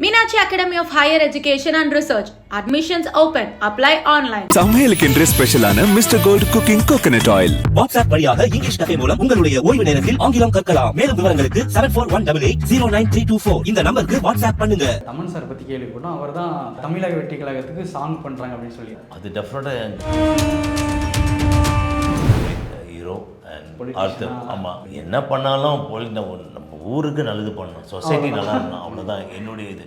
Meenakshi Academy of Higher Education and Research. Admissions open. Apply online. சமையலுக்கென்று ஸ்பெஷலான mister gold cooking coconut oil WhatsApp வழியாக English cafe மூலம் உங்களுடைய ஓய்வு நேரத்தில் ஆங்கிலம் கற்கலாம் மேலும் விவரங்களுக்கு seven four one double eight zero nine three two four இந்த நம்பருக்கு வாட்ஸ்அப் பண்ணுங்க தமன் சார் பற்றி கேள்விப்பட்டோம் அவர் தான் தமிழக வெற்றி கழகத்துக்கு சாங் பண்ணுறாங்க அப்படின்னு சொல்லி அது டெஃபினட்டாக ஹீரோ அண்ட் ஆர்த்தர். ஆமாம் என்ன பண்ணாலும் பொலி நம்ம ஊருக்கு நல்லது பண்ணணும். சொசைட்டி நல்லா இருக்கணும். அவ்வளோதான் என்னுடைய இது.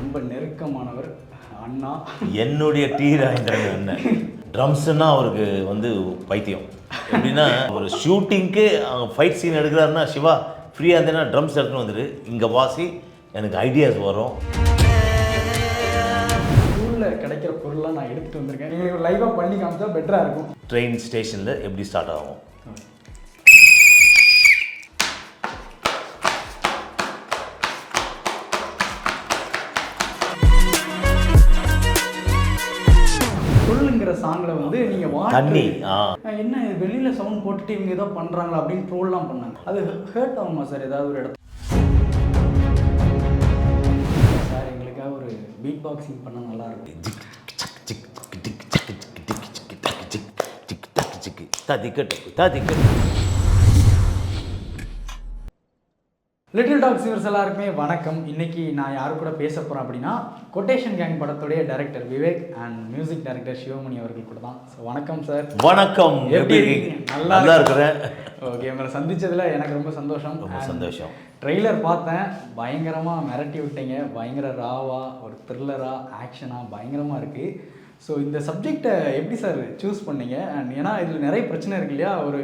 ரொம்ப நெருக்கமானவர் அண்ணா. என்னுடைய டி ராஜேந்திரன் அண்ணன் ட்ரம்ஸ்னா அவருக்கு வந்து பைத்தியம். எப்படின்னா ஒரு ஷூட்டிங்க்கு அவங்க ஃபைட் சீன் எடுக்கிறாருன்னா சிவா ஃப்ரீயாக இருந்தேன்னா ட்ரம்ஸ் எடுத்துன்னு வந்துரு. இங்கே வாசி எனக்கு ஐடியாஸ் வரும். பொருள்லாம் நான் எடுத்துகிட்டு வந்திருக்கேன். எங்களுக்கு லைவாக பண்ணி காமிச்சா பெட்டராக இருக்கும். ட்ரெயின் ஸ்டேஷனில் எப்படி ஸ்டார்ட் ஆகும்? சாங்கில் வந்து நீங்கள் வா தண்ணி ஆ. என்ன வெளியில் சவுண்ட் போட்டுட்டு இவங்க ஏதோ பண்ணுறாங்களா அப்படின்னு ட்ரோல்லாம் பண்ணாங்க. அது ஹேர்ட் ஆகுமா சார் ஏதாவது ஒரு இடத்துல. சார் எங்களுக்காக ஒரு பீட் பாக்ஸிங் பண்ணால் நல்லா ததிக்கட்டு ததிக்கட்டு லிட்டில் டாக்ஸ் வியூவர்ஸ் எல்லாருக்குமே வணக்கம். இன்னைக்கு நான் யாரு கூட பேச போகிறேன் அப்படின்னா கொட்டேஷன் கேங் படத்துடைய director Vivek and music director Sivamani அவர்கள் கூட தான். ஸோ வணக்கம் சார் வணக்கம். எப்படி இருக்கீங்க? நல்லா இருக்கிறேன். ஓகே உங்களை சந்திச்சதுல எனக்கு ரொம்ப சந்தோஷம். ரொம்ப சந்தோஷம். ட்ரெய்லர் பார்த்தேன். பயங்கரமாக மிரட்டி விட்டீங்க. பயங்கர ராவா ஒரு த்ரில்லரா ஆக்ஷனா பயங்கரமாக இருக்கு. ஸோ இந்த சப்ஜெக்டை எப்படி சார் சூஸ் பண்ணீங்க? அண்ட் ஏன்னா இதில் நிறைய பிரச்சனை இருக்கு இல்லையா? ஒரு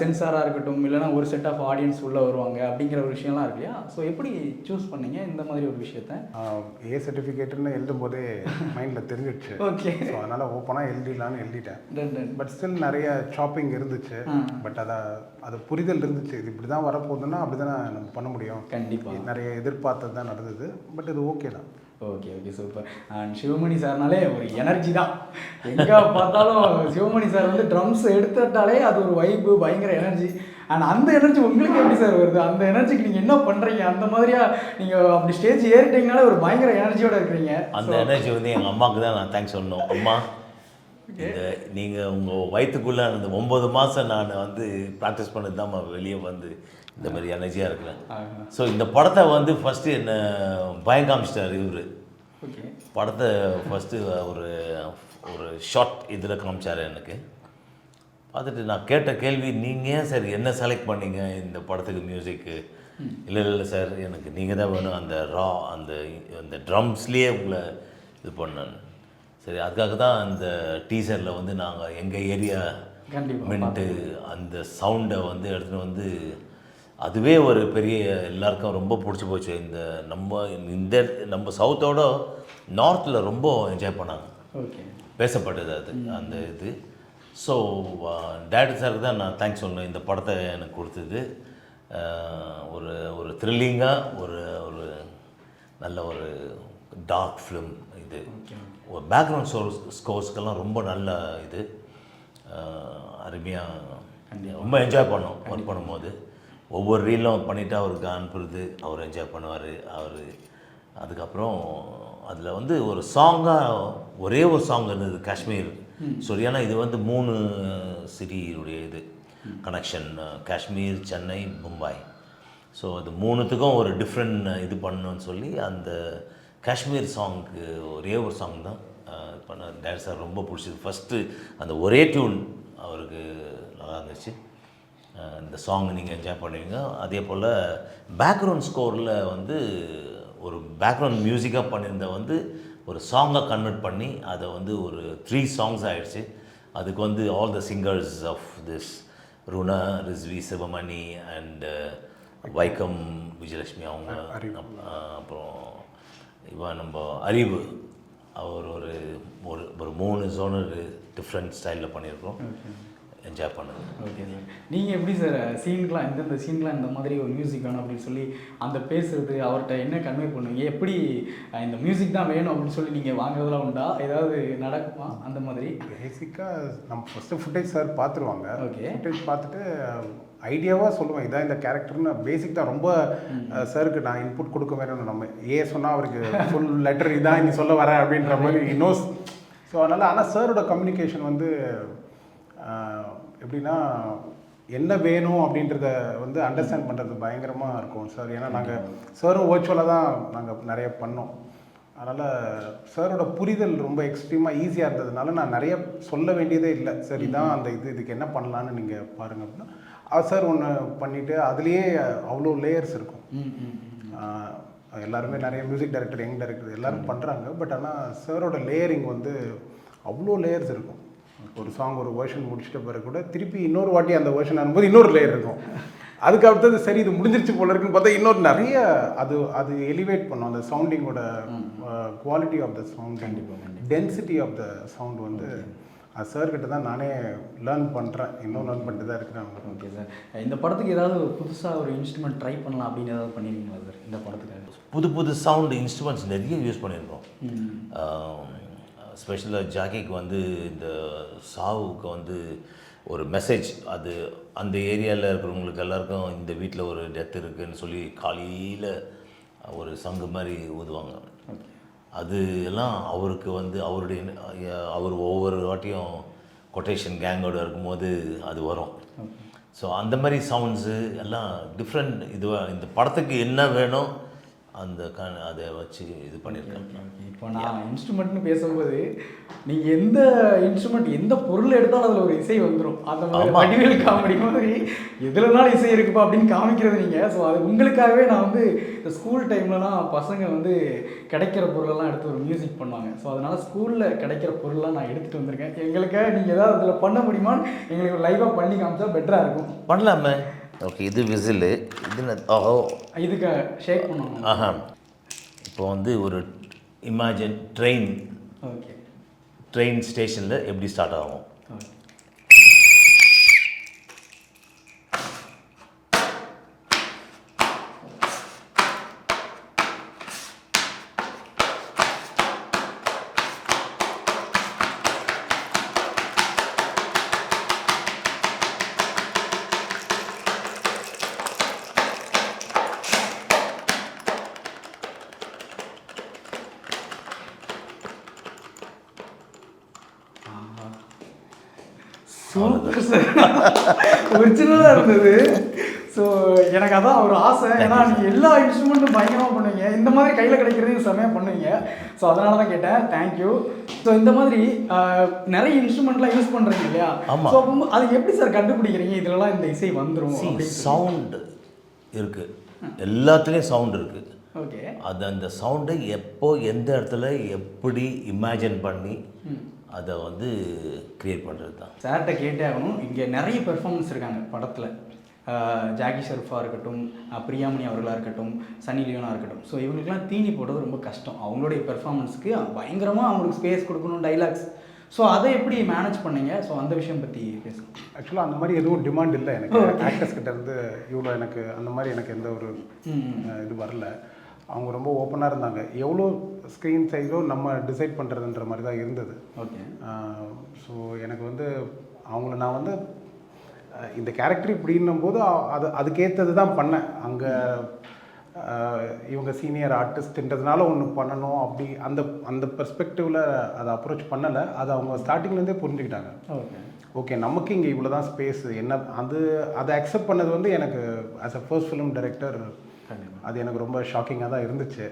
சென்சாராக இருக்கட்டும் இல்லைன்னா ஒரு செட் ஆஃப் ஆடியன்ஸ் உள்ளே வருவாங்க அப்படிங்கிற ஒரு விஷயம்லாம் இருக்கு இல்லையா? ஸோ எப்படி சூஸ் பண்ணீங்க இந்த மாதிரி ஒரு விஷயத்த? ஏ சர்டிஃபிகேட்னு எழுதும் போதே மைண்டில் தெரிஞ்சிடுச்சு. ஓகே ஸோ அதனால் ஓப்பனாக எழுதிடலான்னு எழுதிட்டேன். டன் டன் பட் ஸ்டில் நிறைய ஷாப்பிங் இருந்துச்சு. பட் அதை அது புரிதல் இருந்துச்சு. இது இப்படி தான் வரப்போகுதுன்னா அப்படி தான் நம்ம பண்ண முடியும். கண்டிப்பா. நிறைய எதிர்பார்த்தது தான் நடந்தது. பட் இது ஓகே தான். Okay okay super and Sivamani சார்னாலே ஒரு எனர்ஜி தான். எங்கே பார்த்தாலும் சிவமணி சார் வந்து ட்ரம்ஸ் எடுத்துட்டாலே அது ஒரு வைப்பு பயங்கர எனர்ஜி அண்ட் அந்த எனர்ஜி உங்களுக்கு எப்படி சார் வருது? அந்த எனர்ஜிக்கு நீங்கள் என்ன பண்ணுறீங்க அந்த மாதிரியா நீங்கள் அப்படி ஸ்டேஜ் ஏறிட்டீங்கனாலே ஒரு பயங்கர எனர்ஜியோட இருக்கிறீங்க. அந்த எனர்ஜி வந்து எங்கள் அம்மாவுக்கு தான் நான் தேங்க்ஸ் சொல்லணும். அம்மா இந்த நீங்கள் உங்கள் வயிற்றுக்குள்ளே அந்த ஒம்பது மாதம் நான் வந்து ப்ராக்டிஸ் பண்ணது தான் வெளியே வந்து இந்த மாதிரி எனர்ஜியாக இருக்கிறேன் ஸோ இந்த படத்தை வந்து ஃபஸ்ட்டு என்ன பயம் காமிச்சிட்டார் இவர். படத்தை ஃபஸ்ட்டு ஒரு ஒரு ஷார்ட் இதில் காமிச்சார் எனக்கு. பார்த்துட்டு நான் கேட்ட கேள்வி நீங்கள் ஏன் சார் என்ன செலக்ட் பண்ணீங்க இந்த படத்துக்கு மியூசிக்கு இல்லை இல்லை சார் எனக்கு நீங்கள் தான் வேணும் அந்த ரா அந்த அந்த ட்ரம்ஸ்லேயே உங்களை இது பண்ணேன் சரி அதுக்காக தான் அந்த டீசரில் வந்து நாங்கள் எங்கள் ஏரியா மின்ட்டு அந்த சவுண்டை வந்து எடுத்துகிட்டு வந்து அதுவே ஒரு பெரிய எல்லாருக்கும் ரொம்ப பிடிச்சி போச்சு. இந்த நம்ம இந்த நம்ம சவுத்தோட நார்த்தில் ரொம்ப என்ஜாய் பண்ணாங்க. பேசப்பட்டது அது அந்த இது. ஸோ டேரக்டர் சாருக்கு தான் நான் தேங்க்ஸ் சொல்லணும். இந்த படத்தை எனக்கு கொடுத்தது. ஒரு ஒரு த்ரில்லிங்காக ஒரு ஒரு நல்ல ஒரு டார்க் ஃபிலிம் இது. ஒரு பேக்ரவுண்ட் ஸ்கோர்ஸ் ஸ்கோர்ஸ்க்கெல்லாம் ரொம்ப நல்ல இது. அருமையாக ரொம்ப என்ஜாய் பண்ணோம் ஒர்க் பண்ணும்போது. ஒவ்வொரு ரீலும் பண்ணிவிட்டு அவருக்கு அனுப்புறது அவர் என்ஜாய் பண்ணுவார் அவர் அதுக்கப்புறம் அதில் வந்து ஒரு சாங்காக ஒரே ஒரு சாங் இருந்தது காஷ்மீர். ஸோ ஏன்னா இது வந்து மூணு சிட்டியுடைய இது. கனெக்ஷன் காஷ்மீர் சென்னை மும்பாய் ஸோ அது மூணுத்துக்கும் ஒரு டிஃப்ரெண்ட் இது பண்ணணும்னு சொல்லி அந்த காஷ்மீர் சாங்க்கு ஒரே ஒரு சாங் தான் பண்ண சார் ரொம்ப பிடிச்சது. ஃபஸ்ட்டு அந்த ஒரே டியூன் அவருக்கு நல்லா இருந்துச்சு. இந்த சாங் நீங்கள் என்ஜாய் பண்ணுவீங்க. அதே போல் பேக்ரவுண்ட் ஸ்கோரில் வந்து ஒரு பேக்ரவுண்ட் மியூசிக்காக பண்ணியிருந்த வந்து ஒரு சாங்காக கன்வெர்ட் பண்ணி அதை வந்து ஒரு த்ரீ சாங்ஸ் ஆயிடுச்சு. அதுக்கு வந்து all the singers of this Runa Rizvi Sivamani and Vaikom Vijayalakshmi அவங்க அப்புறம் இவன் நம்ம அறிவு. அவர் ஒரு ஒரு ஒரு மூணு ஜோனர் டிஃப்ரெண்ட் ஸ்டைலில் பண்ணியிருக்கோம். என்ஜாய் பண்ணுங்க. ஓகே சார் நீங்கள் எப்படி சார் சீன்கெலாம் இந்தந்த சீன்கெலாம் இந்த மாதிரி ஒரு மியூசிக் வேணும் அப்படின்னு சொல்லி அந்த பேசுறது அவர்கிட்ட என்ன கன்வே பண்ணுவீங்க? எப்படி இந்த மியூசிக் தான் வேணும் அப்படின்னு சொல்லி நீங்கள் வாங்குறதுலாம் உண்டா? ஏதாவது நடக்குமா? அந்த மாதிரி. பேசிக்காக நம்ம ஃபஸ்ட்டு ஃபுட்டேஜ் சார் பார்த்துருவாங்க Okay. ஃபுட்டேஜ் பார்த்துட்டு ஐடியாவாக சொல்லுவேன் இதான் இந்த கேரக்டர்னு பேசிக் தான். ரொம்ப சாருக்கு நான் இன்புட் கொடுக்க வேணும் நம்ம ஏ சொன்னால் அவருக்கு ஃபுல் லெட்டர் இதான் நீ சொல்ல வர அப்படின்ற மாதிரி இன்னோஸ் ஸோ அதனால் ஆனால் சாரோட கம்யூனிகேஷன் வந்து எப்படின்னா என்ன வேணும் அப்படின்றத வந்து அண்டர்ஸ்டாண்ட் பண்ணுறது பயங்கரமாக இருக்கும் சார் ஏன்னா நாங்கள் சாரும் வர்ச்சுவலாக தான் நாங்கள் நிறைய பண்ணோம். அதனால் சாரோட புரிதல் ரொம்ப எக்ஸ்ட்ரீமாக ஈஸியாக இருந்ததுனால நான் நிறைய சொல்ல வேண்டியதே இல்லை. சரி இதான் அந்த இது இதுக்கு என்ன பண்ணலான்னு நீங்கள் பாருங்க அப்படின்னா சார் ஒன்று பண்ணிவிட்டு அதுலேயே அவ்வளோ லேயர்ஸ் இருக்கும். எல்லாருமே நிறைய மியூசிக் டைரக்டர் யங் டைரக்டர் எல்லாரும் பண்ணுறாங்க பட் ஆனால் சாரோட லேயரிங் வந்து அவ்வளோ லேயர்ஸ் இருக்கும். ஒரு சாங் ஒரு வேர்ஷன் முடிச்சிட்ட பிறகு கூட திருப்பி இன்னொரு வாட்டி அந்த வேர்ஷன் ஆகும்போது இன்னொரு லேயர் இருக்கும். அதுக்கு அடுத்தது சரி இது முடிஞ்சிருச்சு போல இருக்குன்னு பார்த்தா இன்னொரு நிறைய அது அது எலிவேட் பண்ணும். அந்த சவுண்டிங்கோட quality of the sound density of the sound வந்து அது சார் கிட்ட தான் நானே லேர்ன் பண்ணுறேன் இன்னும் லேர்ன் பண்ணிட்டு தான் இருக்கிறேன். ஓகே சார் இந்த படத்துக்கு ஏதாவது புதுசாக ஒரு இன்ஸ்ட்ருமெண்ட் ட்ரை பண்ணலாம் அப்படின்னு ஏதாவது பண்ணிருக்கீங்களா சார் இந்த படத்துக்காக புது புது சவுண்ட் இன்ஸ்ட்ருமெண்ட்ஸ் நிறைய யூஸ் பண்ணியிருக்கோம். ஸ்பெஷலாக ஜாக்கிக்கு வந்து இந்த சாவுக்கு வந்து ஒரு மெசேஜ் அது அந்த ஏரியாவில் இருக்கிறவங்களுக்கு எல்லாருக்கும் இந்த வீட்டில் ஒரு டெத் இருக்குன்னு சொல்லி காலையில் ஒரு சங்கு மாதிரி ஊதுவாங்க. அது எல்லாம் அவருக்கு வந்து அவருடைய அவர் ஒவ்வொரு வாட்டியும் கொட்டேஷன் கேங்கோட இருக்கும்போது அது வரும். ஸோ அந்த மாதிரி சவுண்ட்ஸு எல்லாம் டிஃப்ரெண்ட் இதுவாக இந்த படத்துக்கு என்ன வேணும் அந்த க அதை வச்சு இது பண்ணியிருக்கேன். இப்போ நான் இன்ஸ்ட்ருமெண்ட்னு பேசும்போது நீங்கள் எந்த இன்ஸ்ட்ருமெண்ட் எந்த பொருள் எடுத்தாலும் அதில் ஒரு இசை வந்துடும் அந்த மாதிரி. வடிவேல் காமெடி மாதிரி எதுலனாலும் இசை இருக்குப்பா அப்படின்னு காமிக்கிறது நீங்கள் ஸோ அது உங்களுக்காகவே நான் வந்து இந்த ஸ்கூல் டைம்லலாம் பசங்க வந்து கிடைக்கிற பொருளெல்லாம் எடுத்து ஒரு மியூசிக் பண்ணுவாங்க. ஸோ அதனால் ஸ்கூலில் கிடைக்கிற பொருள்லாம் நான் எடுத்துகிட்டு வந்திருக்கேன். எங்களுக்காக நீங்கள் ஏதாவது அதில் பண்ண முடியுமான்னு எங்களுக்கு லைவாக பண்ணி காமிச்சா பெட்டராக இருக்கும். பண்ணலாமே. ஓகே இது விசிலு. இது ஓஹோ. இதுக்கு ஷேக் பண்ணுவாங்க ஆஹா. இப்போ வந்து ஒரு இமேஜின் ட்ரெயின் ஓகே ட்ரெயின் ஸ்டேஷனில் எப்படி ஸ்டார்ட் ஆகும்? ஓகே சூப்பர் சார் ஒரிஜினலாக இருந்தது. ஸோ எனக்கு அதான் ஒரு ஆசை. ஏன்னா நீங்கள் எல்லா இன்ஸ்ட்ருமெண்ட்டும் பயங்கரமாக பண்ணுவீங்க. இந்த மாதிரி கையில் கிடைக்கிறதையும் செம்மையாக பண்ணுவீங்க. ஸோ அதனால தான் கேட்டேன். தேங்க்யூ ஸோ இந்த மாதிரி நிறைய இன்ஸ்ட்ருமெண்ட்லாம் யூஸ் பண்ணுறீங்க இல்லையா. ஸோ அது எப்படி சார் கண்டுபிடிக்கிறீங்க? இதுலலாம் இந்த இசை வந்துடும் சவுண்ட் இருக்குது எல்லாத்துலேயும் சவுண்ட் இருக்குது ஓகே அது அந்த சவுண்டை எப்போ எந்த இடத்துல எப்படி இமேஜின் பண்ணி அதை வந்து க்ரியேட் பண்ணுறது தான் சார்கிட்ட கேட்டே ஆகணும். இங்கே நிறைய பெர்ஃபார்மன்ஸ் இருக்காங்க படத்தில். ஜாக்கி ஷெர்ஃபாக இருக்கட்டும் பிரியாமணி அவர்களாக இருக்கட்டும் சன்னி லியோனா இருக்கட்டும். ஸோ இவங்களுக்குலாம் தீனி போடுறது ரொம்ப கஷ்டம். அவங்களுடைய பெர்ஃபார்மன்ஸ்க்கு பயங்கரமாக அவங்களுக்கு ஸ்பேஸ் கொடுக்கணும் டைலாக்ஸ் ஸோ அதை எப்படி மேனேஜ் பண்ணீங்க? ஸோ அந்த விஷயம் பற்றி பேசுங்க ஆக்சுவலாக அந்த மாதிரி எதுவும் டிமாண்ட் இல்லை எனக்கு. ஆக்டர்ஸ் கிட்ட இருந்து இவ்வளோ எனக்கு அந்த மாதிரி எனக்கு எந்த ஒரு இது வரல. அவங்க ரொம்ப ஓப்பனாக இருந்தாங்க. எவ்வளோ ஸ்க்ரீன் சைஸோ நம்ம டிசைட் பண்ணுறதுன்ற மாதிரி தான் இருந்தது. ஓகே ஸோ எனக்கு வந்து அவங்கள நான் வந்து இந்த கேரக்டர் இப்படின்னும் போது அது அதுக்கேற்றது தான் பண்ணேன். அங்கே இவங்க சீனியர் ஆர்டிஸ்ட்ன்றதுனால ஒன்று பண்ணணும் அப்படி அந்த அந்த பெர்ஸ்பெக்டிவில் அதை அப்ரோச் பண்ணலை. அது அவங்க ஸ்டார்டிங்லேருந்தே புரிஞ்சுக்கிட்டாங்க. ஓகே ஓகே நமக்கு இங்கே இவ்வளோ தான் ஸ்பேஸ் என்ன அது அதை அக்செப்ட் பண்ணது வந்து எனக்கு as a first film director அது எனக்கு ரொம்ப ஷாக்கிங்காக தான் இருந்துச்சு.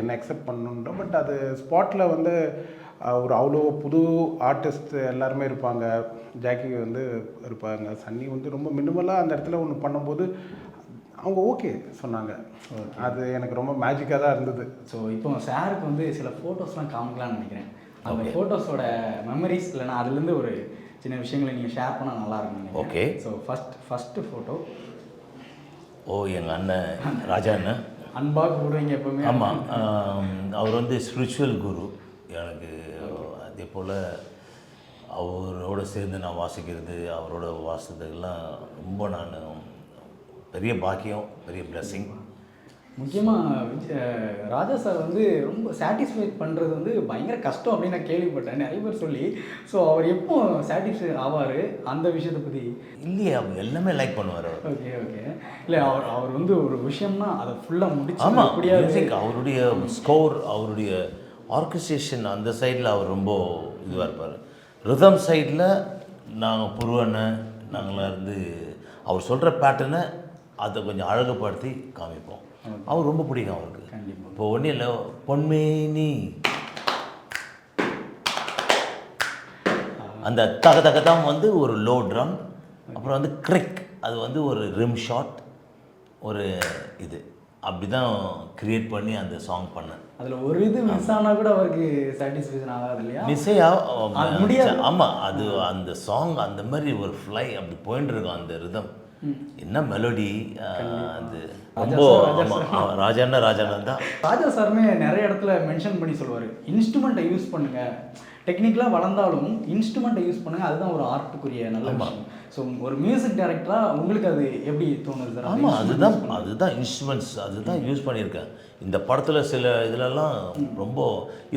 என்ன அக்செப்ட் பண்ணணுன்ற பட் அது ஸ்பாட்டில் வந்து ஒரு அவ்வளோ புது ஆர்டிஸ்ட் எல்லாருமே இருப்பாங்க. ஜாக்கி வந்து இருப்பாங்க. சன்னி வந்து ரொம்ப மினிமலாக அந்த இடத்துல ஒன்று பண்ணும்போது அவங்க ஓகே சொன்னாங்க. அது எனக்கு ரொம்ப மேஜிக்காக தான் இருந்தது. ஸோ இப்போ சாருக்கு வந்து சில ஃபோட்டோஸ்லாம் காமிக்கலாம்னு நினைக்கிறேன். அந்த ஃபோட்டோஸோட மெமரிஸ் இல்லைன்னா அதுலேருந்து ஒரு சின்ன விஷயங்களை நீங்கள் ஷேர் பண்ணால் நல்லா இருக்கும் Okay. So first first photo ஓ எங்கள் அண்ணன் ராஜா அண்ணன் அன்பாக கூடுவீங்க எப்பவுமே. ஆமாம் அவர் வந்து ஸ்பிரிச்சுவல் குரு. எனக்கு அதே போல் அவரோட சேர்ந்து நான் வாசிக்கிறது அவரோட வாசித்ததெல்லாம் ரொம்ப நான் பெரிய பாக்கியம் பெரிய blessing. முக்கியமாக ராஜா சார் வந்து ரொம்ப சாட்டிஸ்ஃபைட் பண்ணுறது வந்து பயங்கர கஷ்டம் அப்படின்னு நான் கேள்விப்பட்டேன். நிறைய பேர் சொல்லி ஸோ அவர் எப்போ சாட்டிஸ்ஃபை ஆவார் அந்த விஷயத்தை பற்றி இல்லையே அவங்க எல்லாமே லைக் பண்ணுவார் அவர். ஓகே ஓகே இல்லை அவர் அவர் வந்து ஒரு விஷயம்னா அதை ஃபுல்லாக முடிச்சு ஆமாம் மியூசிக் அவருடைய ஸ்கோர் அவருடைய ஆர்கஸ்ட்ரேஷன் அந்த சைடில் அவர் ரொம்ப இதுவாக இருப்பார். ரிதம் சைடில் நாங்கள் புருவனை நாங்களாம் இருந்து அவர் சொல்கிற பேட்டர்னை அதை கொஞ்சம் அழகுபடுத்தி காமிப்போம். அவர் ரொம்ப பிடிக்கும் அவருக்கு. இப்போ ஒன்றும் இல்லை பொன்மேனி. அந்த தக தகதான் வந்து ஒரு லோ ட்ரம் அப்புறம் வந்து கிரிக் அது வந்து ஒரு ரிம் ஷாட் ஒரு இது. அப்படி தான் க்ரியேட் பண்ணி அந்த சாங் பண்ணேன். அதில் ஒரு இது மிஸ் ஆனால் கூட அவருக்கு சாட்டிஸ்ஃபேக்ஷன் ஆகாது இல்லையா? முடியாது. ஆமாம் அது அந்த சாங் அந்த மாதிரி ஒரு ஃப்ளை அப்படி போயிட்டு இருக்கும் அந்த ரிதம் என்ன மெலோடி அது ரொம்ப ராஜான்னா ராஜானா தான். ராஜா சாருமே நிறைய இடத்துல மென்ஷன் பண்ணி சொல்லுவார். இன்ஸ்ட்ருமெண்ட்டை யூஸ் பண்ணுங்க. டெக்னிக்கலாக வளர்ந்தாலும் இன்ஸ்ட்ருமெண்ட்டை யூஸ் பண்ணுங்க. அதுதான் ஒரு ஆர்ட்டுக்குரிய நல்ல விஷயம். ஸோ ஒரு மியூசிக் டைரக்டராக உங்களுக்கு அது எப்படி தோணுது சார்? ஆமாம் அதுதான் அதுதான் இன்ஸ்ட்ருமெண்ட்ஸ் அதுதான் யூஸ் பண்ணியிருக்கேன். இந்த படத்தில் சில இதுலலாம் ரொம்ப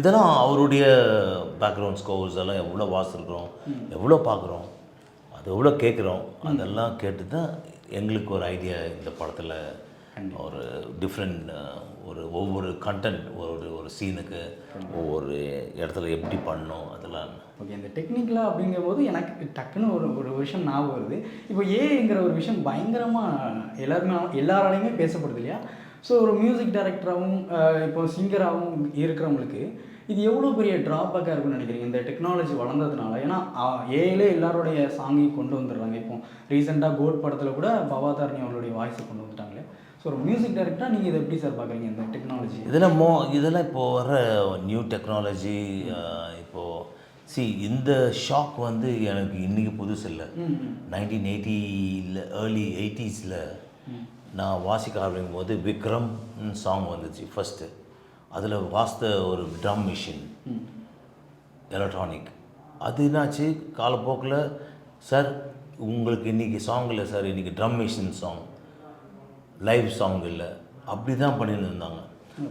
இதெல்லாம் அவருடைய பேக்ரவுண்ட் ஸ்கோர்ஸ் எல்லாம் எவ்வளோ வாசிருக்கிறோம் எவ்வளோ பார்க்குறோம். அது எவ்வளோ கேட்குறோம் அதெல்லாம் கேட்டு தான் எங்களுக்கு ஒரு ஐடியா இந்த படத்தில் ஒரு டிஃப்ரெண்ட் ஒரு ஒவ்வொரு கண்டென்ட் ஒரு ஒரு சீனுக்கு ஒவ்வொரு இடத்துல எப்படி பண்ணணும் அதெல்லாம். ஓகே இந்த டெக்னிக்கலாக அப்படிங்கும்போது எனக்கு டக்குன்னு ஒரு ஒரு விஷயம் ஞாபகம் வருது. இப்போ ஏங்கிற ஒரு விஷயம் பயங்கரமாக எல்லாருமே எல்லாராலையுமே பேசப்படுது இல்லையா? ஸோ ஒரு மியூசிக் டைரக்டராகவும் இப்போ சிங்கராகவும் இருக்கிறவங்களுக்கு இது எவ்வளோ பெரிய ட்ராபேக்காக இருக்கும்னு நினைக்கிறீங்க? இந்த டெக்னாலஜி வளர்ந்ததுனால. ஏன்னா ஏலே எல்லாருடைய சாங்கையும் கொண்டு வந்துடுறாங்க. இப்போ ரீசெண்டாக கோட் படத்தில் கூட பவாதாரணி அவர்களுடைய வாய்ஸை கொண்டு வந்துட்டாங்களே. ஸோ ஒரு மியூசிக் டைரக்டராக நீங்கள் இதை எப்படி சார் பார்க்குறீங்க இந்த டெக்னாலஜி இதெல்லாம் மோ இதெல்லாம் இப்போ வர நியூ டெக்னாலஜி இப்போது சி இந்த ஷாக் வந்து எனக்கு இன்றைக்கி புதுசு இல்லை. நைன்டீன் எயிட்டியில் ஏர்லி எயிட்டிஸில் நான் வாசிக்க ஆரம்பிக்கும் போது விக்ரம் சாங் வந்துச்சு ஃபஸ்ட்டு அதில் வாசித்த ஒரு ட்ரம் மிஷின் எலக்ட்ரானிக். அது என்னாச்சு? காலப்போக்கில் சார் உங்களுக்கு இன்றைக்கி சாங் இல்லை சார் இன்றைக்கி drum machine song live song இல்லை. அப்படி தான் பண்ணிட்டு இருந்தாங்க.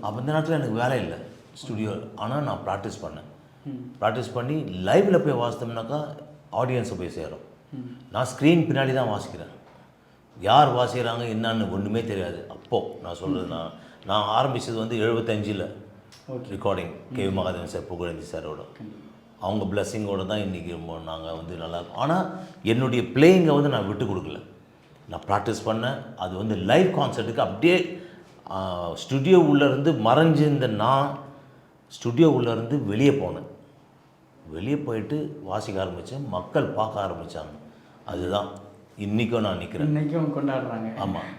அப்போ இந்த நேரத்தில் எனக்கு வேலை இல்லை ஸ்டுடியோ ஆனால் நான் ப்ராக்டிஸ் பண்ணேன். ப்ராக்டிஸ் பண்ணி லைவில் போய் வாசித்தோம்னாக்கா ஆடியன்ஸை போய் சேரும். நான் ஸ்க்ரீன் பின்னாடி தான் வாசிக்கிறேன். யார் வாசிக்கிறாங்க என்னன்னு ஒன்றுமே தெரியாது. அப்போது நான் சொல்கிறது நான் நான் ஆரம்பித்தது வந்து எழுபத்தஞ்சில் recording K V Mahadevan sir Pugazhendhi சாரோட. அவங்க பிளஸ்ஸிங்கோட தான் இன்றைக்கி நாங்கள் வந்து நல்லா இருக்கோம். ஆனால் என்னுடைய பிளேயிங்கை வந்து நான் விட்டு கொடுக்கல. நான் ப்ராக்டிஸ் பண்ணேன். அது வந்து லைவ் கான்சர்ட்டுக்கு அப்படியே ஸ்டுடியோ உள்ளேருந்து மறைஞ்சிருந்த நான் ஸ்டுடியோ உள்ளேருந்து வெளியே போனேன். வெளியே போயிட்டு வாசிக்க ஆரம்பித்தேன் மக்கள் பார்க்க ஆரம்பித்தாங்க அதுதான். இன்றைக்கும் நான் நிற்கிறேன் இன்னைக்கும் கொண்டாடுறாங்க. ஆமாம்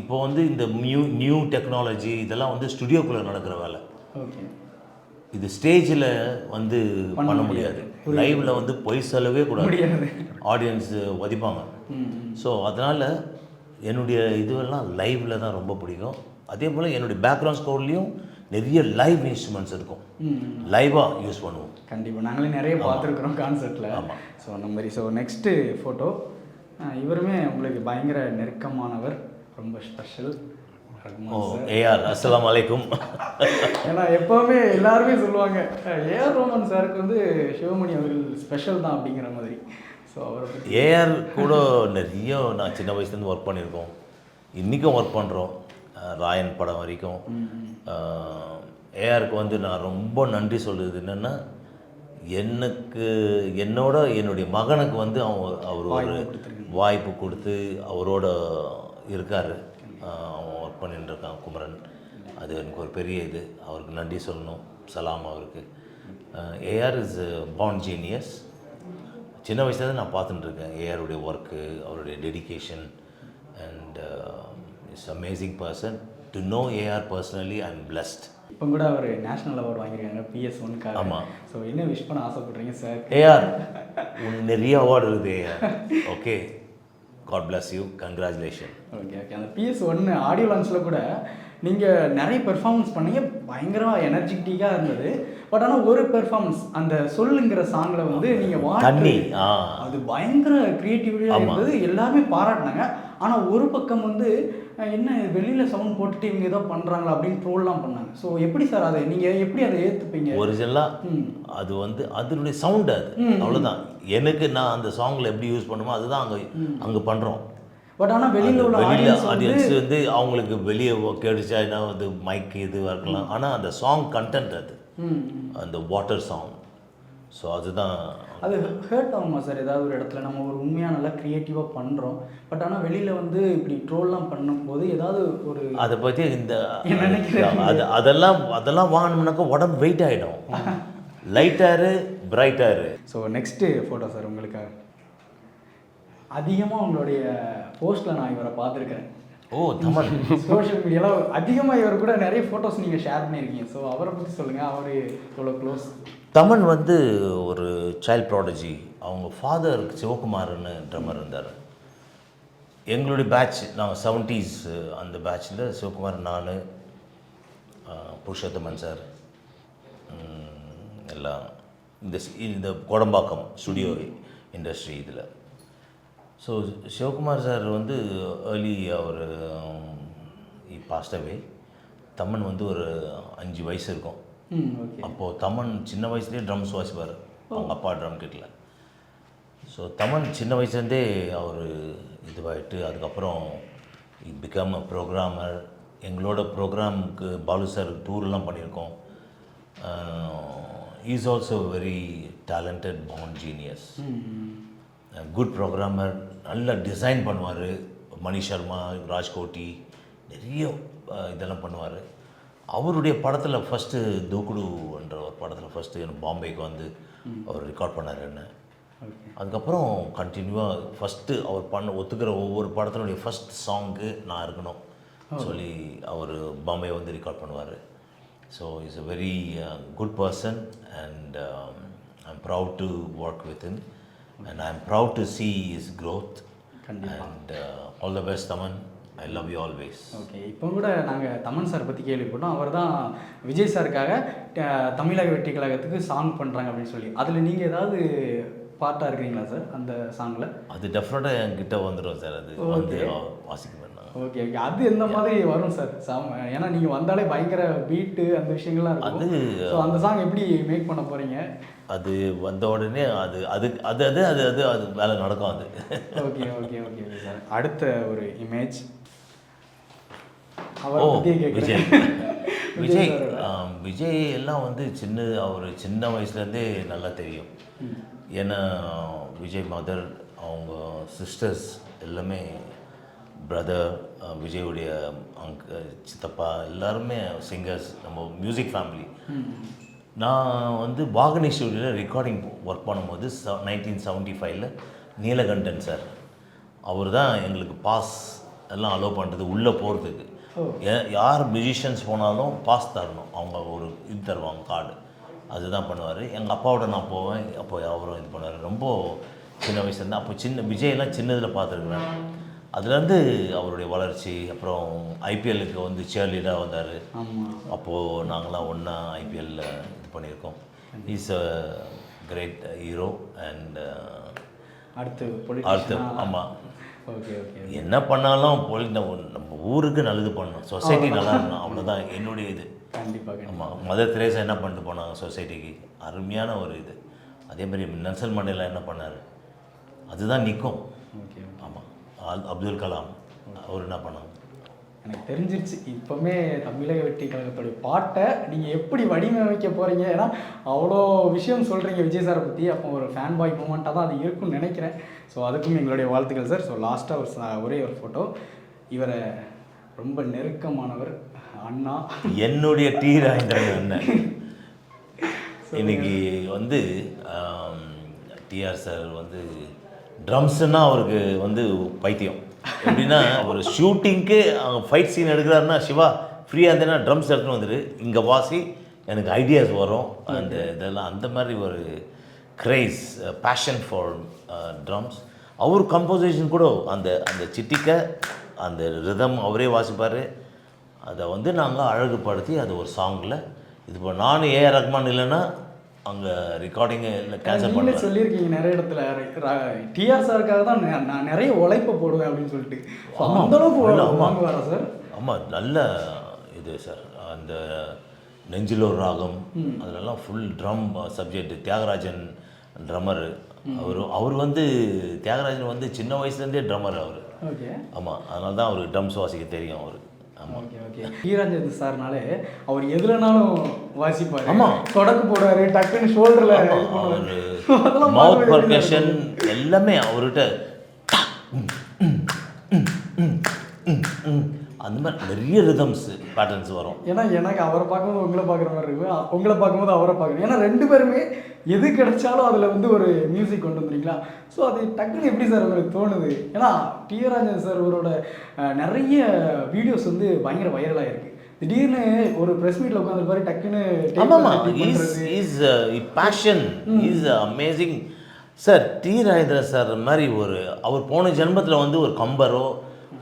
இப்போ வந்து இந்த நியூ நியூ டெக்னாலஜி இதெல்லாம் வந்து ஸ்டுடியோக்குள்ளே நடக்கிற வேலை. ஓகே இது ஸ்டேஜில் வந்து பண்ண முடியாது. லைவில் வந்து பொய் சொல்லவே கூடாது. ஆடியன்ஸ் வதிப்பாங்க. ஸோ அதனால் என்னுடைய இதுவெல்லாம் லைவில் தான் ரொம்ப பிடிக்கும். அதே போல் என்னுடைய பேக்ரவுண்ட் ஸ்கோர்லேயும் நிறைய லைவ் இன்ஸ்ட்ருமெண்ட்ஸ் இருக்கும். லைவாக யூஸ் பண்ணுவோம். கண்டிப்பாக நாங்களே நிறைய பார்த்துருக்குறோம் கான்சர்ட்டில் ஆமா. ஸோ அந்த மாதிரி. ஸோ நெக்ஸ்ட்டு ஃபோட்டோ இவருமே உங்களுக்கு பயங்கர நெருக்கமானவர். ரொம்ப ஸ்பெஷல் ஓ ஏஆர் அஸ்ஸலாமு அலைக்கும் ஏன்னா எப்போவுமே எல்லாருமே சொல்லுவாங்க ஏஆர் ரோமன் சாருக்கு வந்து சிவமணி அவர்கள் ஸ்பெஷல் தான் அப்படிங்கிற மாதிரி. ஸோ அவரை ஏஆர் கூட நிறைய நான் சின்ன வயசுலேருந்து ஒர்க் பண்ணியிருக்கோம். இன்றைக்கும் ஒர்க் பண்ணுறோம் ராயன் படம் வரைக்கும். ஏஆருக்கு வந்து நான் ரொம்ப நன்றி சொல்கிறது என்னென்னா எனக்கு என்னோட என்னுடைய மகனுக்கு வந்து அவன் அவர் ஒரு வாய்ப்பு கொடுத்து அவரோட இருக்கார். ஒர்க் பண்ணிட்டு இருக்கான் குமரன். அது எனக்கு ஒரு பெரிய இது. அவருக்கு நன்றி சொல்லணும். சலாம் அவருக்கு. ஏஆர் இஸ் பாண்ட் ஜீனியஸ் சின்ன வயசுலேருந்து நான் பார்த்துட்டு இருக்கேன் ஏஆருடைய ஒர்க்கு அவருடைய dedication and it's amazing person to know AR personally I am blessed இப்போ கூட அவர் நேஷனல் அவார்டு வாங்கியிருக்காங்க பிஎஸ் ஒன்காக ஆமா. ஸோ என்ன விஷ் பண்ண ஆசைப்படுறீங்க சார் ஏஆர் நிறைய அவார்டு இருக்குது AR okay God bless you congratulation okay okay அந்த பிஎஸ் ஒன்று ஆடியோ லான்ச்சில் கூட நீங்கள் நிறைய பெர்ஃபார்மன்ஸ் பண்ணீங்க. பயங்கரமாக எனர்ஜெட்டிக்காக இருந்தது. பட் ஆனால் ஒரு பெர்ஃபார்மன்ஸ் அந்த சொல்லுங்கிற சாங்கில் வந்து நீங்கள் தண்ணி. அது பயங்கர க்ரியேட்டிவிட்டியாக. இருந்தது. எல்லாருமே பாராட்டினாங்க. ஆனால் ஒரு பக்கம் வந்து என்ன வெளியில் சவுண்ட் போட்டுட்டு இவங்க ஏதோ பண்ணுறாங்களா அப்படின்னு ட்ரோல்லாம் பண்ணாங்க. ஸோ எப்படி சார் அதை? நீங்கள் எப்படி அதை ஏற்றுப்பீங்க ஒரிஜினலாக. அது வந்து அதனுடைய சவுண்டு அது. அவ்வளோதான் எனக்கு நான் அந்த சாங்கில் எப்படி யூஸ் பண்ணுமோ அதுதான் அங்கே அங்கே பண்ணுறோம் பட் ஆனால் வெளியில் உள்ள வெளியில் ஆடியன்ஸ் வந்து அவங்களுக்கு வெளியே கேட்டுச்சா என்ன வந்து மைக் இதுவாக இருக்கலாம். ஆனால் அந்த சாங் கண்டென்ட் அது. அந்த வாட்டர் சாங் ஸோ அதுதான். அது ஹர்ட் ஆகுமா சார் ஏதாவது ஒரு இடத்துல நம்ம ஒரு உண்மையாக நல்லா க்ரியேட்டிவாக பண்ணுறோம் பட் ஆனால் வெளியில் வந்து இப்படி ட்ரோல்லாம் பண்ணும்போது ஏதாவது ஒரு அதை பற்றி இந்த? அது அதெல்லாம் அதெல்லாம் வாங்கினோம்னாக்கா உடம்பு வெயிட் ஆகிடும் லைட்டாரு பிரைட்டாரு ஸோ நெக்ஸ்ட்டு ஃபோட்டோ சார் உங்களுக்காக அதிகமாக உங்களுடைய போஸ்ட்டில் நான் இவரை பார்த்துருக்கேன் ஓ தமிழ். சோஷியல் மீடியாவில் அதிகமாக இவர் கூட நிறைய ஃபோட்டோஸ் நீங்கள் ஷேர் பண்ணியிருக்கீங்க. ஸோ அவரை பற்றி சொல்லுங்கள் அவர் எவ்வளோ க்ளோஸ் தமன் வந்து ஒரு சைல்ட் ப்ராடஜி அவங்க ஃபாதர் சிவகுமார்னு ட்ரம்மர் இருந்தார். எங்களுடைய பேட்ச் நாங்கள் செவன்ட்டீஸ் அந்த பேட்சில் சிவகுமார் நான் புருஷோத்தமன் சார். எல்லாம் இந்த இந்த கோடம்பாக்கம் ஸ்டுடியோ இண்டஸ்ட்ரி இதில். ஸோ சிவகுமார் சார் வந்து ஏர்லி அவர் பாஸ்ட் அவே தம்மன் வந்து ஒரு அஞ்சு வயசு இருக்கும். அப்போது தமன் சின்ன வயசுலேயே ட்ரம்ஸ் வாசிப்பார். அவங்க அப்பா ட்ரம் கிட்டில் ஸோ தமன் சின்ன வயசுலேருந்தே அவர் இதுவாகிட்டு அதுக்கப்புறம் பிகம் அ ப்ரோக்ராமர் எங்களோட ப்ரோக்ராமுக்கு பாலு சார் டூர்லாம் பண்ணியிருக்கோம். இஸ் ஆல்சோ வெரி டேலண்டட் பவுண்ட் ஜீனியஸ் குட் ப்ரோக்ராமர் நல்ல டிசைன் பண்ணுவார். மணி சர்மா ராஜ்கோட்டி நிறைய இதெல்லாம் பண்ணுவார். அவருடைய படத்தில் ஃபஸ்ட்டு தூக்குடுன்ற ஒரு படத்தில் ஃபஸ்ட்டு எனக்கு பாம்பேக்கு வந்து அவர் ரெக்கார்ட் பண்ணார் என்ன. அதுக்கப்புறம் கண்டினியூவாக ஃபஸ்ட்டு அவர் பண்ண ஒத்துக்கிற ஒவ்வொரு படத்தினுடைய ஃபஸ்ட் சாங்க்கு நான் இருக்கணும் சொல்லி அவர் பாம்பே வந்து ரெக்கார்ட் பண்ணுவார். So is a very good person and I'm proud to work with him. And I'm proud to see his growth. and uh, all the best Taman. I love you always. Okay இப்போ கூட நாங்கள் Thaman sir பற்றி கேள்விப்பட்டோம். அவர் தான் விஜய் சாருக்காக தமிழக வெற்றி கழகத்துக்கு song பண்ணுறாங்க அப்படின்னு சொல்லி. அதில் நீங்கள் ஏதாவது பார்ட்டாக இருக்கிறீங்களா சார் அந்த சாங்கில் அது டெஃபினட்டாக என்கிட்ட வந்துடும் சார் அது வந்து வாசிக்க ஓகே ஓகே அது எந்த மாதிரி வரும் சார் சாங் ஏன்னா நீங்கள் வந்தாலே பயங்கர பீட்டு அந்த விஷயங்கள்லாம் இருக்கும். அது- ஸோ அந்த சாங் எப்படி மேக் பண்ண போகிறீங்க அது வந்த உடனே அது அது அது அது அது அது அது வேலை நடக்கும் அது. Okay okay okay okay sir அடுத்த ஒரு இமேஜ் ஓ விஜய். விஜய் விஜய் எல்லாம் வந்து சின்ன அவர் சின்ன வயசுலேருந்தே நல்லா தெரியும். ஏன்னா விஜய் மதர் அவங்க சிஸ்டர்ஸ் எல்லாமே பிரதர் விஜயுடைய அங்க சித்தப்பா எல்லாருமே சிங்கர்ஸ் நம்ம மியூசிக் ஃபேமிலி நான் வந்து வாகனி ஸ்டுடியோவில் ரெக்கார்டிங் ஒர்க் பண்ணும்போது நைன்டீன் செவன்ட்டி ஃபைவ்ல நீலகண்டன் சார் அவர் தான் எங்களுக்கு பாஸ் எல்லாம் அலோவ் பண்ணுறது உள்ளே போகிறதுக்கு யார் மியூசிஷியன்ஸ் போனாலும் பாஸ் தரணும். அவங்க ஒரு இது தருவாங்க கார்டு அதுதான் பண்ணுவார். எங்கள் அப்பாவோட நான் போவேன். அப்போ அவரும் இது பண்ணுவார். ரொம்ப சின்ன வயசுலேருந்து அப்போ சின்ன விஜயெல்லாம் சின்னதில் பார்த்துருக்குறேன். அதுலேருந்து அவருடைய வளர்ச்சி அப்புறம் ஐபிஎல்லுக்கு வந்து சேர்லீடாக வந்தார். அப்போது நாங்களாம் ஒன்றா ஐபிஎல்ல இது பண்ணியிருக்கோம். Is a great hero and அடுத்து அடுத்து ஆமாம் என்ன பண்ணாலும் பொலி நம்ம ஊருக்கு நல்லது பண்ணணும். சொசைட்டி நல்லா இருக்கணும். அவ்வளோதான் என்னுடைய இது. கண்டிப்பாக ஆமாம் மதர் தெரேசா என்ன பண்ணிட்டு போனாங்க சொசைட்டிக்கு அருமையான ஒரு இது. அதே மாதிரி நெல்சன் மண்டேலா என்ன பண்ணார்? அதுதான் நிற்கும் அப்துல் கலாம் அவர் என்ன பண்ணாங்க எனக்கு தெரிஞ்சிருச்சு இப்போவுமே தமிழக வெற்றி கழகத்துடைய பாட்டை நீங்கள் எப்படி வடிவமைக்க போகிறீங்க ஏன்னா அவ்வளோ விஷயம் சொல்கிறீங்க விஜய் சாரை பற்றி அப்போ ஒரு ஃபேன் பாய் மூமெண்ட்டாக தான் அது இருக்கும்னு நினைக்கிறேன். ஸோ அதுக்கும் எங்களுடைய வாழ்த்துக்கள் சார் ஸோ லாஸ்ட்டாக ஒரு ஒரே ஒரு ஃபோட்டோ இவரை ரொம்ப நெருக்கமானவர் அண்ணா. என்னுடைய டி. ராஜேந்திரன் அண்ணன். இன்னைக்கு வந்து டிஆர் சார் வந்து ட்ரம்ஸ்னால் அவருக்கு வந்து பைத்தியம். எப்படின்னா ஒரு ஷூட்டிங்க்கு அவங்க ஃபைட் சீன் எடுக்கிறாருன்னா சிவா ஃப்ரீயாக இருந்தேன்னா ட்ரம்ஸ் எடுத்துன்னு வந்துரு. இங்கே வாசி எனக்கு ஐடியாஸ் வரும். அந்த இதெல்லாம் அந்த மாதிரி ஒரு க்ரேஸ் பேஷன் ஃபார் ட்ரம்ஸ். அவர் கம்போசிஷன் கூட அந்த அந்த சிட்டிக்கை அந்த ரிதம் அவரே வாசிப்பார். அதை வந்து நாங்கள் அழகுபடுத்தி அது ஒரு சாங்கில் இது இப்போ நானும் ஏஆர் ரஹ்மான் இல்லைன்னா அங்கே ரெக்கார்டிங்கு இல்லை கேன்சல் பண்ணுவேன் சொல்லியிருக்கீங்க நிறைய இடத்துல. டிஆர் சாருக்காக தான் நான் நிறைய உழைப்ப போடுவேன் அப்படின்னு சொல்லிட்டு. So, ஆமா. அந்த அளவுக்கு இல்ல, ஆமா. வாங்குவாரா சார்? ஆமாம் நல்ல இது சார். அந்த நெஞ்சிலோர் ராகம் அதிலெல்லாம் full drum subject Thiagarajan drummer அவர் அவர் வந்து தியாகராஜன் வந்து சின்ன வயசுலேருந்தே ட்ரம்மர் அவர். ஆமாம் அதனால தான் அவருக்கு ட்ரம்ஸ் வாசிக்க தெரியும் அவருக்கு. ஆமாம் ஓகே ஓகே. ஹீராஜன் சார்னாலே அவர் எதுலனாலும் வாசிப்பாரு. ஆமா. தொடக்கு போடுவாரு டக்குன்னு ஷோல்டர்ல அவர் மவுத் பர்கஷன் எல்லாமே அவர்கிட்ட அந்த மாதிரி நிறைய ரிதம்ஸ் பேட்டர்ன்ஸ் வரும். ஏன்னா எனக்கு அவரை பார்க்கும்போது உங்களை பார்க்குற மாதிரி இருக்கும் உங்களை பார்க்கும்போது அவரை பார்க்குறேன். ஏன்னா ரெண்டு பேருமே எது கிடைச்சாலும் அதில் வந்து ஒரு மியூசிக் கொண்டு வந்துறீங்களா ஸோ அது டக்குன்னு எப்படி சார் உங்களுக்கு தோணுது? ஏன்னா டி ஆர் ராஜன் சார் அவரோட நிறைய வீடியோஸ் வந்து பயங்கர வைரலாக இருக்கு திடீர்னு ஒரு ப்ரெஸ் மீட்டில் உட்காந்துருப்பாரு டக்குன்னு பண்றது, is. Is passion is amazing sir T Rajendra sir மாதிரி ஒரு அவர் போன ஜென்மத்தில் வந்து ஒரு கம்பரோ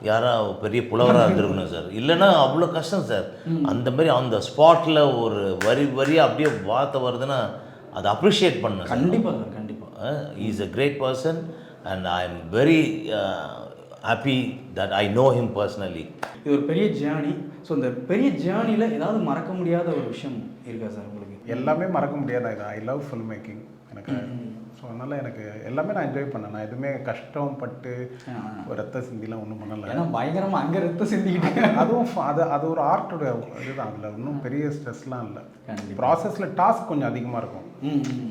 யாரா பெரிய புலவராக இருந்திருக்கணும் சார். இல்லைன்னா அவ்வளோ கஷ்டம் சார். அந்த மாதிரி அந்த ஸ்பாட்டில் ஒரு வரி வரியாக அப்படியே வார்த்தை வருதுன்னா அதை அப்ரிஷியேட் பண்ண கண்டிப்பா சார் கண்டிப்பா. Is a great person and I am very uh, happy that I know him personally. இது ஒரு பெரிய ஜேர்னி ஸோ இந்த பெரிய ஜேர்னியில் ஏதாவது மறக்க முடியாத ஒரு விஷயம் இருக்கா சார் உங்களுக்கு? எல்லாமே மறக்க முடியாத இது? ஐ லவ் ஃபில்ம் மேக்கிங் எனக்கு ஸோ அதனால் எனக்கு எல்லாமே நான் என்ஜாய் பண்ணேன். நான் எதுவுமே கஷ்டம் பட்டு ஒரு ரத்த சிந்திலாம் ஒன்றும் பண்ணலை. ஏன்னா பயங்கரமாக அங்கே ரத்தம் சிந்திக்கிட்டு அதுவும் அது அது ஒரு ஆர்ட்டோட இதுதான். அதில் ஒன்றும் பெரிய ஸ்ட்ரெஸ்லாம் இல்லை. ப்ராசஸில் டாஸ்க் கொஞ்சம் அதிகமாக இருக்கும்.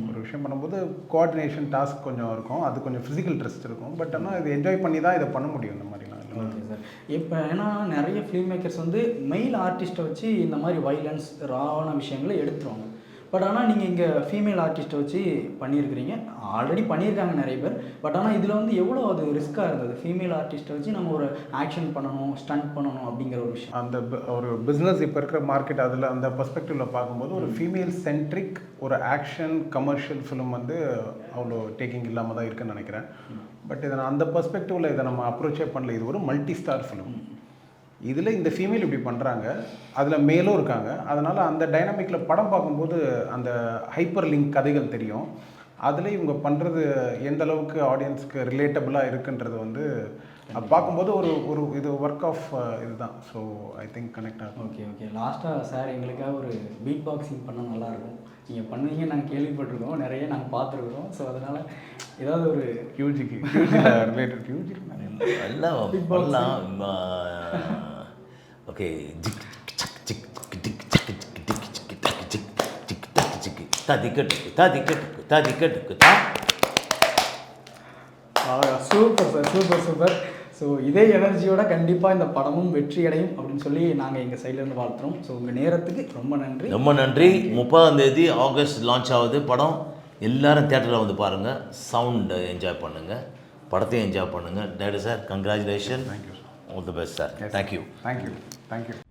ஒரு விஷயம் பண்ணும்போது கோஆர்டினேஷன் டாஸ்க் கொஞ்சம் இருக்கும். அது கொஞ்சம் ஃபிசிக்கல் ட்ரெஸ்ட் இருக்கும். பட் ஆனால் இது என்ஜாய் பண்ணி தான் இதை பண்ண முடியும் இந்த மாதிரிலாம். Okay sir. இப்போ ஏன்னா நிறைய ஃபிலிம் மேக்கர்ஸ் வந்து மெயில் ஆர்டிஸ்ட்டை வச்சு இந்த மாதிரி வைலன்ஸ் ராவான விஷயங்களை எடுத்துருவாங்க. பட் ஆனால் நீங்கள் இங்கே ஃபீமேல் ஆர்டிஸ்ட்டை வச்சு பண்ணியிருக்கிறீங்க. ஆல்ரெடி பண்ணியிருக்காங்க நிறைய பேர். பட் ஆனால் இதில் வந்து எவ்வளோ அது ரிஸ்க்காக இருந்தது? ஃபீமேல் ஆர்டிஸ்ட்டை வச்சு நம்ம ஒரு ஆக்ஷன் பண்ணணும் ஸ்டண்ட் பண்ணணும் அப்படிங்கிற ஒரு விஷயம். அந்த ஒரு பிஸ்னஸ் இப்போ இருக்கிற மார்க்கெட் அதில் அந்த பர்ஸ்பெக்டிவில் பார்க்கும்போது ஒரு ஃபீமேல் சென்ட்ரிக் ஒரு ஆக்ஷன் கமர்ஷியல் ஃபிலிம் வந்து அவ்வளோ டேக்கிங் இல்லாமல் தான் இருக்குன்னு நினைக்கிறேன். பட் இதை நான் அந்த பர்ஸ்பெக்டிவில் இதை நம்ம அப்ரோச்சே பண்ணல. இது ஒரு மல்டி ஸ்டார் ஃபிலிம் இதில் இந்த ஃபீமேல் இப்படி பண்ணுறாங்க அதில் மேலும் இருக்காங்க. அதனால் அந்த டைனாமிக்கில் படம் பார்க்கும்போது அந்த ஹைப்பர் லிங்க் கதைகள் தெரியும். அதில் இவங்க பண்ணுறது எந்த அளவுக்கு ஆடியன்ஸ்க்கு ரிலேட்டபுளாக இருக்குன்றது வந்து பார்க்கும்போது ஒரு ஒரு இது ஒர்க் ஆஃப் இதுதான். ஸோ ஐ திங்க் கனெக்ட் ஆகும். ஓகே ஓகே லாஸ்ட்டாக சார் எங்களுக்காக ஒரு பீட் பாக்ஸிங் பண்ணால் நல்லாயிருக்கும். நீங்கள் பண்ணுவீங்க நாங்கள் கேள்விப்பட்டிருக்கோம். நிறைய நாங்கள் பார்த்துருக்குறோம். ஸோ அதனால் ஏதாவது ஒரு யூஜிக்கு யூஜியில் ரிலேட்டட் யூஜி எல்லாம் ஓகே ஜிக் சக் ஜிக் டிக் சக் ஜிக் டிக் சிக் டக் ஜிக் ஜிக் டக் ஜிக் தா திக்கட்டுக்கு தா திக்கட்டுக்கு தா திக்கட்டுக்கு தா super sir super super so இதே எனர்ஜியோட கண்டிப்பாக இந்த படமும் வெற்றி அடையும் அப்படின்னு சொல்லி நாங்கள் எங்கள் சைட்லேருந்து வாழ்த்துறோம் ஸோ உங்கள் நேரத்துக்கு ரொம்ப நன்றி ரொம்ப நன்றி முப்பதாம் தேதி ஆகஸ்ட் லான்ச் ஆகுது படம் எல்லாரும் தேட்டரில் வந்து பாருங்கள் சவுண்ட் என்ஜாய் பண்ணுங்கள் படத்தையும் என்ஜாய் பண்ணுங்கள் daddy sir congratulation all the best, sir. Yes, Thank sir. you. Thank you. Thank you.